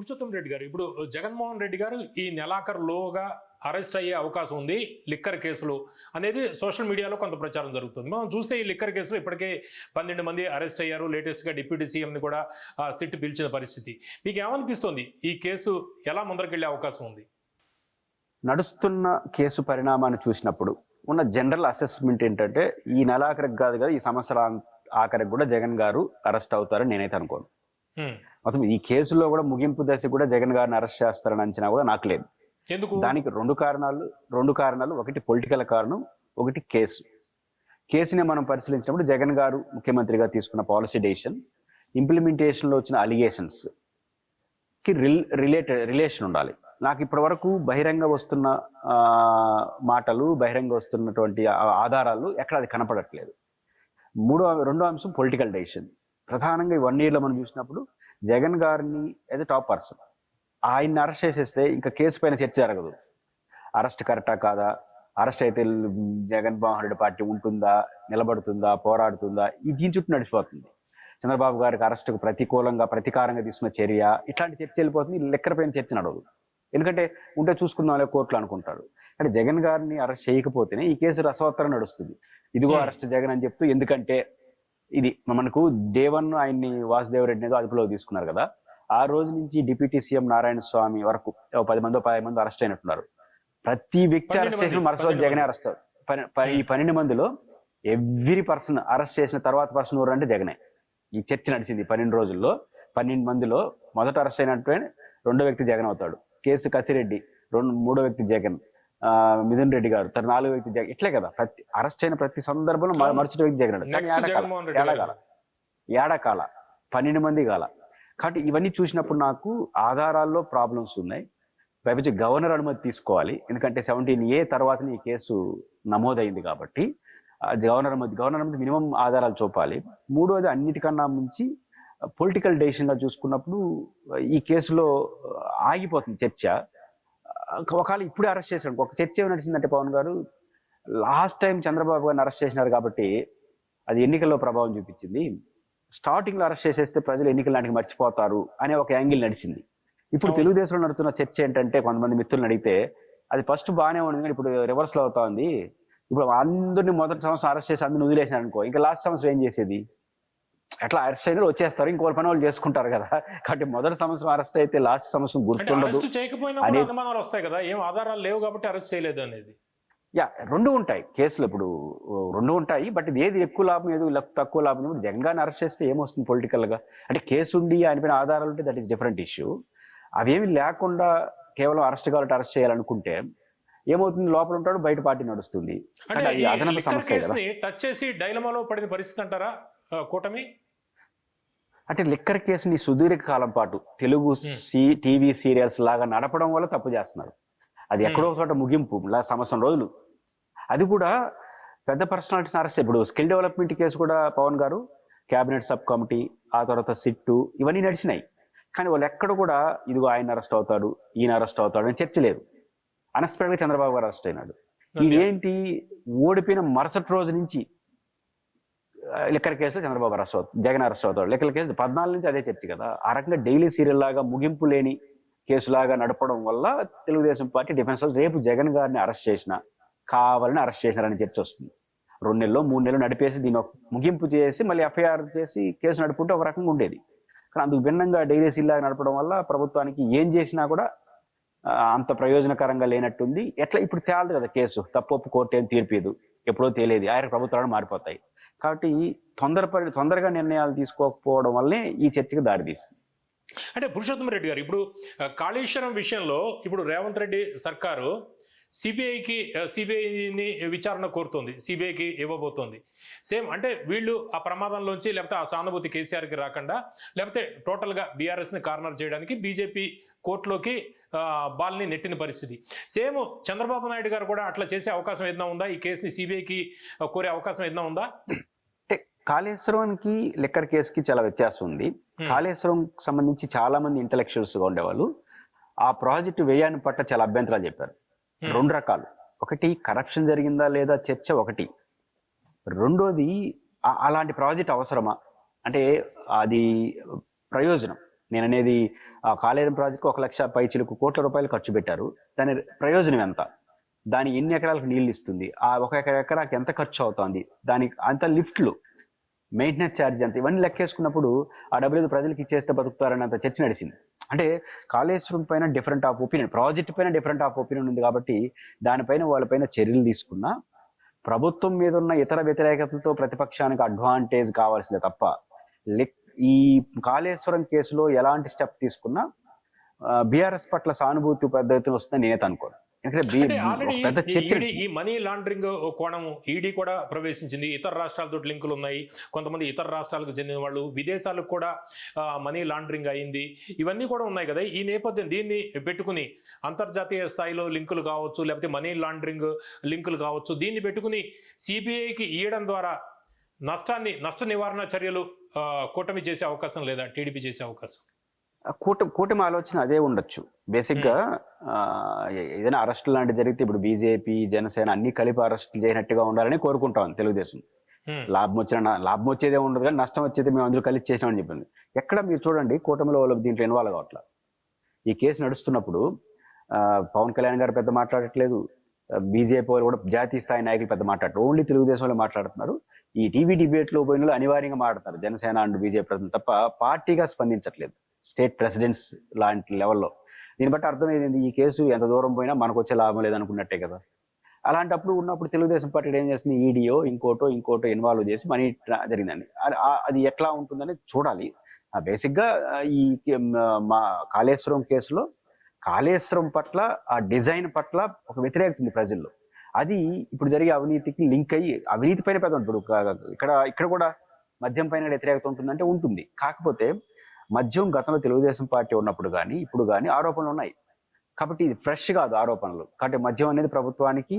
పురుషోత్తం రెడ్డి గారు. ఇప్పుడు జగన్మోహన్ రెడ్డి గారు ఈ నెలాఖరులోగా అరెస్ట్ అయ్యే అవకాశం ఉంది లిక్కర్ కేసులు అనేది సోషల్ మీడియాలో కొంత ప్రచారం జరుగుతుంది. మనం చూస్తే ఈ లిక్కర్ కేసులో ఇప్పటికే పన్నెండు మంది అరెస్ట్ అయ్యారు. లేటెస్ట్గా డిప్యూటీ సీఎంని కూడా సిట్ పిలిచిన పరిస్థితి. మీకు ఏమనిపిస్తుంది ఈ కేసు ఎలా ముందరకెళ్ళే అవకాశం ఉంది? నడుస్తున్న కేసు పరిణామాన్ని చూసినప్పుడు ఉన్న జనరల్ అసెస్మెంట్ ఏంటంటే ఈ నెలాఖరికి కాదు కదా ఈ సంవత్సరం ఆఖరికి కూడా జగన్ గారు అరెస్ట్ అవుతారని నేనైతే అనుకోను. మొత్తం ఈ కేసులో కూడా ముగింపు దశ కూడా జగన్ గారిని అరెస్ట్ చేస్తారని అంచనా కూడా నాకు లేదు. ఎందుకు? దానికి రెండు కారణాలు రెండు కారణాలు. ఒకటి పొలిటికల్ కారణం ఒకటి కేసు. కేసుని మనం పరిశీలించినప్పుడు జగన్ గారు ముఖ్యమంత్రిగా తీసుకున్న పాలసీ డెసిషన్ ఇంప్లిమెంటేషన్లో వచ్చిన అలిగేషన్స్కి రిల్ రిలేటెడ్ రిలేషన్ ఉండాలి. నాకు ఇప్పటి వరకు బహిరంగ వస్తున్న మాటలు బహిరంగ వస్తున్నటువంటి ఆధారాలు ఎక్కడ అది కనపడట్లేదు. మూడో రెండో అంశం పొలిటికల్ డెసిషన్. ప్రధానంగా ఈ వన్ ఇయర్లో మనం చూసినప్పుడు జగన్ గారిని యాజ్ టాప్ పర్సన్ ఆయన్ని అరెస్ట్ చేసేస్తే ఇంకా కేసు పైన చర్చ జరగదు. అరెస్ట్ కరెక్టా కాదా? అరెస్ట్ అయితే జగన్మోహన్ రెడ్డి పార్టీ ఉంటుందా? నిలబడుతుందా? పోరాడుతుందా? ఇది దీని చుట్టూ నడిచిపోతుంది. చంద్రబాబు గారికి అరెస్టుకు ప్రతికూలంగా ప్రతీకారంగా తీసుకున్న చర్య ఇట్లాంటి చర్చ వెళ్ళిపోతుంది. లెక్కర పైన చర్చ నడవదు. ఎందుకంటే ఉంటే చూసుకుందాంలే కోర్టులు అనుకుంటారు. అంటే జగన్ గారిని అరెస్ట్ చేయకపోతేనే ఈ కేసు రసవత్తరం నడుస్తుంది. ఇదిగో Hmm. అరెస్ట్ జగన్ అని చెప్తూ ఎందుకంటే ఇది మనకు డే వన్ ఆయన్ని వాసుదేవ్ రెడ్డి ఏదో అదుపులో తీసుకున్నారు కదా. ఆ రోజు నుంచి డిప్యూటీ సీఎం నారాయణ స్వామి వరకు పది మంది పది మంది అరెస్ట్ అయినట్టున్నారు. ప్రతి వ్యక్తి అరెస్ట్ చేసిన మరుసటి జగనే. అరెస్ట్ ఈ పన్నెండు మందిలో ఎవ్రీ పర్సన్ అరెస్ట్ చేసిన తర్వాత పర్సన్ ఎవరు అంటే జగనే. ఈ చర్చ నడిచింది పన్నెండు రోజుల్లో. పన్నెండు మందిలో మొదట అరెస్ట్ అయినట్టు రెండో వ్యక్తి జగన్ అవుతాడు. కేసు కసిరెడ్డి రెండు మూడో వ్యక్తి జగన్. మిథున్ రెడ్డి గారు. తర్వాత నాలుగో వ్యక్తి జగన్ ఇట్లే కదా ప్రతి అరెస్ట్ అయిన ప్రతి సందర్భంలో. మరుసటి వ్యక్తి జగన్ ఏడకాల- ఏడకాల పన్నెండు మంది కాల. కాబట్టి ఇవన్నీ చూసినప్పుడు నాకు ఆధారాల్లో ప్రాబ్లమ్స్ ఉన్నాయి. పైపించి గవర్నర్ అనుమతి తీసుకోవాలి. ఎందుకంటే సెవెంటీన్ ఏ తర్వాత ఈ కేసు నమోదైంది కాబట్టి గవర్నర్ అనుమతి గవర్నర్ అనుమతి మినిమం ఆధారాలు చూపాలి. మూడోది అన్నిటికన్నా మించి పొలిటికల్ డెసిషన్గా చూసుకున్నప్పుడు ఈ కేసులో ఆగిపోతుంది చర్చ. ఒకవేళ ఇప్పుడే అరెస్ట్ చేశాడు. ఒక చర్చ ఏమి నడిచిందంటే పవన్ గారు లాస్ట్ టైం చంద్రబాబు గారిని అరెస్ట్ చేసినారు కాబట్టి అది ఎన్నికల్లో ప్రభావం చూపించింది. స్టార్టింగ్లో అరెస్ట్ చేసేస్తే ప్రజలు ఎన్నికల నాటికి మర్చిపోతారు అనే ఒక యాంగిల్ నడిచింది. ఇప్పుడు. తెలుగుదేశంలో నడుతున్న చర్చ ఏంటంటే కొంతమంది మిత్రులను అడిగితే అది ఫస్ట్ బాగానే ఉంది కానీ ఇప్పుడు రివర్స్లో అవుతా ఉంది. ఇప్పుడు అందరిని మొదటి సంవత్సరం అరెస్ట్ చేసి అందరిని వదిలేసినారు అనుకో ఇంకా లాస్ట్ సంవత్సరం ఏం చేసేది? అట్లా అరెస్ట్ అయిన వచ్చేస్తారు. ఇంకో పని వాళ్ళు చేసుకుంటారు కదా. కాబట్టి మొదటి సంవత్సరం అరెస్ట్ అయితే లాస్ట్ సంవత్సరం గుర్తుండదు. చేయకపోయినా అనుమానాలు వస్తాయి కదా. ఏం ఆధారాలు లేవు కాబట్టి అరెస్ట్ చేయలేదు అనేది. యా రెండు ఉంటాయి కేసులు ఇప్పుడు. రెండు ఉంటాయి. బట్ ఇది ఏది ఎక్కువ లాభం ఏది తక్కువ లాభం? ఇప్పుడు జగన్ అరెస్ట్ చేస్తే ఏమొస్తుంది పొలిటికల్గా? అంటే కేసు ఉండి ఆయన పైన ఆధారాలు ఉంటే దట్ ఈస్ డిఫరెంట్ ఇష్యూ అవేమి లేకుండా కేవలం అరెస్ట్ కావాలంటే అరెస్ట్ చేయాలనుకుంటే ఏమవుతుంది? లోపల ఉంటాడు బయట పార్టీ నడుస్తుంది. అంటే అదనపు సమస్య టచ్ చేసి డైలమాలో పడిన పరిస్థితి అంటారా? కూటమి? అంటే లిక్కర్ కేసుని సుదీర్ఘ కాలం పాటు తెలుగు సి టీవీ సీరియల్స్ లాగా నడపడం వల్ల తప్పు చేస్తున్నారు. అది ఎక్కడో చోట ముగింపు సంవత్సరం రోజులు. అది కూడా పెద్ద పర్సనాలిటీస్ అరెస్ట్ ఇప్పుడు స్కిల్ డెవలప్మెంట్ కేసు కూడా పవన్ గారు కేబినెట్ సబ్ కమిటీ ఆ తర్వాత సిట్టు ఇవన్నీ నడిచినాయి. కానీ వాళ్ళు ఎక్కడ కూడా ఇదిగో ఆయన అరెస్ట్ అవుతాడు ఈయన అరెస్ట్ అవుతాడు అని చర్చ లేదు. అన్ఎక్స్పెక్టెడ్గా చంద్రబాబు గారు అరెస్ట్ అయినాడు. ఇదేంటి? ఓడిపోయిన మరుసటి రోజు నుంచి లిక్కర్ కేసులో చంద్రబాబు అరెస్ట్ అవుతాడు జగన్ అరెస్ట్ అవుతాడు లిక్కర్ కేసు పద్నాలుగు నుంచి అదే చర్చ కదా. ఆ రకంగా డైలీ సీరియల్ లాగా ముగింపు లేని కేసులాగా నడపడం వల్ల తెలుగుదేశం పార్టీ డిఫెన్స్ రేపు జగన్ గారిని అరెస్ట్ చేసిన కావాలని అరెస్ట్ చేసినారని చర్చ వస్తుంది. రెండు నెలలు మూడు నెలలు నడిపేసి దీని ముగింపు చేసి మళ్ళీ ఎఫ్ఐఆర్ చేసి కేసు నడుపుకుంటే ఒక రకంగా ఉండేది. కానీ అందుకు భిన్నంగా డైలీ సీల్ లాగా నడపడం వల్ల ప్రభుత్వానికి ఏం చేసినా కూడా అంత ప్రయోజనకరంగా లేనట్టుంది. ఎట్లా ఇప్పుడు తేలదు కదా కేసు. తప్పప్పు కోర్టు ఏం తీర్పిదు ఎప్పుడో తెలియదు ఆయన ప్రభుత్వాలు మారిపోతాయి. కాబట్టి తొందరపడి తొందరగా నిర్ణయాలు తీసుకోకపోవడం వల్లే ఈ చర్చకు దారితీస్తుంది అంటే పురుషోత్తమ రెడ్డి గారు ఇప్పుడు కాళేశ్వరం విషయంలో ఇప్పుడు రేవంత్ రెడ్డి సర్కారు సిబిఐకి సిబిఐని విచారణ కోరుతోంది సిబిఐకి ఇవ్వబోతోంది. సేమ్ అంటే వీళ్ళు ఆ ప్రమాదంలోంచి లేకపోతే ఆ సానుభూతి కేసీఆర్కి రాకుండా లేకపోతే టోటల్గా బీఆర్ఎస్ని కార్నర్ చేయడానికి బీజేపీ కోర్టులోకి బాల్ని నెట్టిన పరిస్థితి. సేమ్ చంద్రబాబు నాయుడు గారు కూడా అట్లా చేసే అవకాశం ఏదైనా ఉందా? ఈ కేసుని సిబిఐకి కోరే అవకాశం ఏదైనా ఉందా? అంటే కాళేశ్వరానికి లిక్కర్ కేసుకి చాలా వ్యత్యాసం ఉంది. కాళేశ్వరం సంబంధించి చాలా మంది ఇంటలెక్చువల్స్గా ఉండేవాళ్ళు. ఆ ప్రాజెక్టు వ్యయాన్ని పట్ల చాలా అభ్యంతరాలు చెప్పారు. Hmm. రెండు రకాలు. ఒకటి కరప్షన్ జరిగిందా లేదా చర్చ ఒకటి. రెండోది అలాంటి ప్రాజెక్ట్ అవసరమా? అంటే అది ప్రయోజనం. నేను అనేది ఆ కాళేరం ప్రాజెక్టు ఒక లక్ష పైచిలకు కోట్ల రూపాయలు ఖర్చు పెట్టారు. దాని ప్రయోజనం ఎంత? దాని ఎన్ని ఎకరాలకు నీళ్ళు ఇస్తుంది? ఆ ఒక ఎక- ఎకరాకి ఎంత ఖర్చు అవుతుంది? దానికి అంత లిఫ్ట్లు మెయింటెనెన్స్ ఛార్జ్ అంత ఇవన్నీ లెక్కేసుకున్నప్పుడు ఆ డబ్బులు ప్రజలకు ఇచ్చేస్తే బతుకుతారన్నంత చర్చ నడిచింది. అంటే కాళేశ్వరం పైన డిఫరెంట్ ఆఫ్ ఒపీనియన్ ప్రాజెక్ట్ పైన డిఫరెంట్ ఆఫ్ ఒపీనియన్ ఉంది కాబట్టి దానిపైన వాళ్ళపైన చర్యలు తీసుకున్నా ప్రభుత్వం మీద ఉన్న ఇతర వ్యతిరేకతలతో ప్రతిపక్షానికి అడ్వాంటేజ్ కావాల్సిందే తప్ప ఈ కాళేశ్వరం కేసులో ఎలాంటి స్టెప్ తీసుకున్నా బీఆర్ఎస్ పట్ల సానుభూతి పద్ధతి వస్తుందని నేత అనుకోను. ఈ మనీ లాండరింగ్ కోణము ఈడీ కూడా ప్రవేశించింది. ఇతర రాష్ట్రాలతో లింకులు ఉన్నాయి. కొంతమంది ఇతర రాష్ట్రాలకు చెందిన వాళ్ళు విదేశాలకు కూడా మనీ లాండరింగ్ అయింది. ఇవన్నీ కూడా ఉన్నాయి కదా. ఈ నేపథ్యం దీన్ని పెట్టుకుని అంతర్జాతీయ స్థాయిలో లింకులు కావచ్చు లేకపోతే మనీ లాండరింగ్ లింకులు కావచ్చు దీన్ని పెట్టుకుని సిబిఐకి ఇవ్వడం ద్వారా నష్టాన్ని నష్ట నివారణ చర్యలు కూటమి చేసే అవకాశం లేదా టీడీపీ చేసే అవకాశం? కూటమి కూటమి ఆలోచన అదే ఉండొచ్చు. బేసిక్గా ఆ, ఏ- ఏదైనా అరెస్ట్ లాంటి జరిగితే ఇప్పుడు బీజేపీ జనసేన అన్ని కలిపి అరెస్టులు చేయనట్టుగా ఉండాలని కోరుకుంటాం తెలుగుదేశం. లాభం వచ్చిన లాభం వచ్చేదే ఉండదు కానీ నష్టం వచ్చేది మేము అందరూ కలిసి చేసినామని చెప్పింది. ఎక్కడ మీరు చూడండి కూటమిలో వాళ్ళు దీంట్లో ఇన్వాల్వ్ కావట్లా. ఈ కేసు నడుస్తున్నప్పుడు ఆ, పవన్ కళ్యాణ్ గారు పెద్ద మాట్లాడట్లేదు. బీజేపీ వాళ్ళు కూడా జాతీయ స్థాయి నాయకులు పెద్ద మాట్లాడరు ఓన్లీ తెలుగుదేశం వాళ్ళు మాట్లాడుతున్నారు. ఈ టీవీ డిబేట్లో పోయిన వాళ్ళు అనివార్యంగా మాట్లాడతారు. జనసేన అండ్ బీజేపీ ప్రజలు తప్ప పార్టీగా స్పందించట్లేదు. స్టేట్ ప్రెసిడెంట్స్ లాంటి లెవెల్లో. దీన్ని బట్టి అర్థమైంది ఈ కేసు ఎంత దూరం పోయినా మనకు వచ్చే లాభం లేదనుకున్నట్టే కదా. అలాంటప్పుడు ఉన్నప్పుడు తెలుగుదేశం పార్టీ ఏం చేస్తుంది ఈడీఓ ఇంకోటో ఇంకోటో ఇన్వాల్వ్ చేసి మనీ జరిగిందండి. అది అది ఎట్లా ఉంటుందని చూడాలి. బేసిక్గా ఈ మా కాళేశ్వరం కేసులో కాళేశ్వరం పట్ల ఆ డిజైన్ పట్ల ఒక వ్యతిరేకత ఉంది ప్రజల్లో. అది ఇప్పుడు జరిగే అవినీతికి లింక్ అయ్యి అవినీతి పైన పెద్ద ఇప్పుడు ఇక్కడ ఇక్కడ కూడా మద్యం పైన వ్యతిరేకత ఉంటుందంటే ఉంటుంది. కాకపోతే మద్యం గతంలో తెలుగుదేశం పార్టీ ఉన్నప్పుడు కానీ ఇప్పుడు కానీ ఆరోపణలు ఉన్నాయి. కాబట్టి ఇది ఫ్రెష్ కాదు ఆరోపణలు. కాబట్టి మద్యం అనేది ప్రభుత్వానికి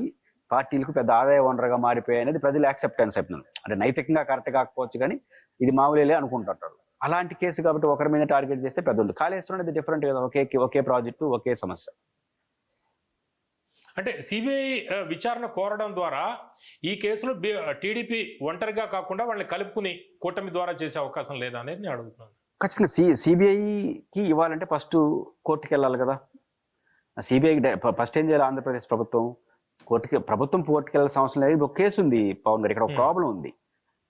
పార్టీలకు పెద్ద ఆదాయ వనరుగా మారిపోయాయి అనేది ప్రజలు యాక్సెప్టెన్స్ అయిపోయింది. అంటే నైతికంగా కరెక్ట్ కాకపోవచ్చు కానీ ఇది మామూలులే అనుకుంటుంటారు. అలాంటి కేసు కాబట్టి ఒకరి మీద టార్గెట్ చేస్తే పెద్ద ఉంది. కాళేశ్వరం అనేది డిఫరెంట్ కదా. ఒకే ఒకే ప్రాజెక్టు ఒకే సమస్య. అంటే సిబిఐ విచారణ కోరడం ద్వారా ఈ కేసులో టీడీపీ ఒంటరిగా కాకుండా వాళ్ళని కలుపుకుని కూటమి ద్వారా చేసే అవకాశం లేదా అనేది నేను అడుగుతున్నాను. ఖచ్చితంగా సి సిబిఐకి ఇవ్వాలంటే ఫస్ట్ కోర్టుకి వెళ్ళాలి కదా సిబిఐకి ఫస్ట్ ఏం చేయాలి? ఆంధ్రప్రదేశ్ ప్రభుత్వం కోర్టుకి ప్రభుత్వం కోర్టుకి వెళ్ళాల్సిన అవసరం లేదు. ఒక కేసు ఉంది పవన్ గారు. ఇక్కడ ఒక Hmm. ప్రాబ్లం ఉంది.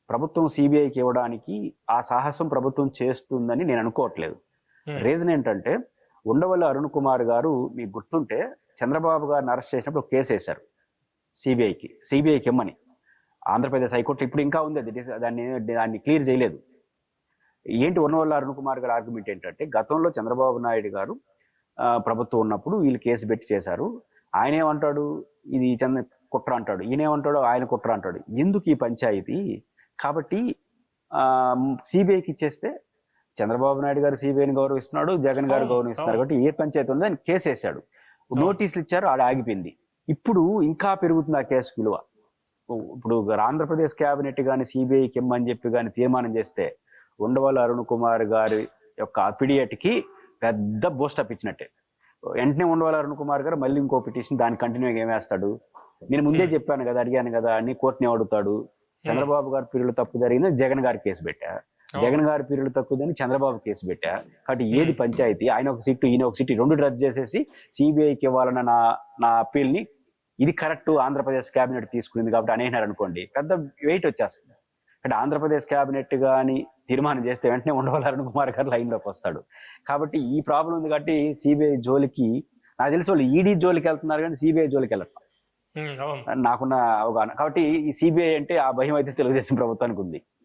ప్రభుత్వం సిబిఐకి ఇవ్వడానికి ఆ సాహసం ప్రభుత్వం చేస్తుందని నేను అనుకోవట్లేదు. Hmm. రీజన్ ఏంటంటే ఉండవల్లి అరుణ్ కుమార్ గారు మీకు గుర్తుంటే చంద్రబాబు గారిని అరెస్ట్ చేసినప్పుడు ఒక కేసు వేశారు సిబిఐకి సిబిఐకి ఇమ్మని. ఆంధ్రప్రదేశ్ హైకోర్టు ఇప్పుడు ఇంకా ఉంది. అది దాన్ని దాన్ని క్లియర్ చేయలేదు. ఏంటి ఉన్నవల్ల అరుణ్ కుమార్ గారి ఆర్గ్యుమెంట్ ఏంటంటే గతంలో చంద్రబాబు నాయుడు గారు ప్రభుత్వం ఉన్నప్పుడు వీళ్ళు కేసు పెట్టి చేశారు. ఆయన ఏమంటాడు? ఇది చంద్ర కుట్ర అంటాడు. ఈయన ఏమంటాడు? ఆయన కుట్ర అంటాడు. ఎందుకు ఈ పంచాయతీ? కాబట్టి సిబిఐకి ఇచ్చేస్తే చంద్రబాబు నాయుడు గారు సిబిఐని గౌరవిస్తున్నాడు జగన్ గారు గౌరవిస్తున్నారు. కాబట్టి ఏ పంచాయతీ ఉందో ఆయన కేసు వేశాడు. నోటీసులు ఇచ్చారు ఆడ ఆగిపోయింది. ఇప్పుడు ఇంకా పెరుగుతుంది ఆ కేసు విలువ. ఇప్పుడు ఆంధ్రప్రదేశ్ కేబినెట్ కానీ సిబిఐకి ఇమ్మని చెప్పి కానీ తీర్మానం చేస్తే ఉండవల్లి అరుణ్ కుమార్ గారి యొక్క affidavit కి పెద్ద బూస్టప్ ఇచ్చినట్టే. వెంటనే ఉండవల్లి అరుణ్ కుమార్ గారు మళ్ళీ ఇంకో పిటిషన్ దాని కంటిన్యూగా ఏం వేస్తాడు? నేను ముందే Hmm. చెప్పాను కదా అడిగాను కదా అని కోర్టుని అడుగుతాడు చంద్రబాబు గారి పీరియడ్ తప్పు జరిగింది జగన్ గారి కేసు పెట్టా. జగన్ గారి పీరియడ్ తక్కువదని చంద్రబాబు కేసు పెట్టా. కాబట్టి ఏది పంచాయతీ ఆయన ఒక సీటు ఈయన ఒక సీటు రెండు రద్దు చేసేసి సిబిఐకి ఇవ్వాలన్న నా నా అప్పీల్ని ఇది కరెక్ట్ ఆంధ్రప్రదేశ్ కేబినెట్ తీసుకునింది కాబట్టి అనేసినారు అనుకోండి పెద్ద వెయిట్ వచ్చేస్తుంది. అంటే ఆంధ్రప్రదేశ్ కేబినెట్ గాని తీర్మానం చేస్తే వెంటనే ఉండవల్లి అరుణ్ కుమార్ గారు లైన్లోకి వస్తాడు. కాబట్టి ఈ ప్రాబ్లం ఉంది కాబట్టి సిబిఐ జోలికి నాకు తెలిసి వాళ్ళు ఈడీ జోలికి వెళ్తున్నారు కానీ సిబిఐ జోలికి అవును. నాకున్న అవగాహన. కాబట్టి ఈ సిబిఐ అంటే ఆ భయం అయితే తెలుగుదేశం ప్రభుత్వానికి ఉంది.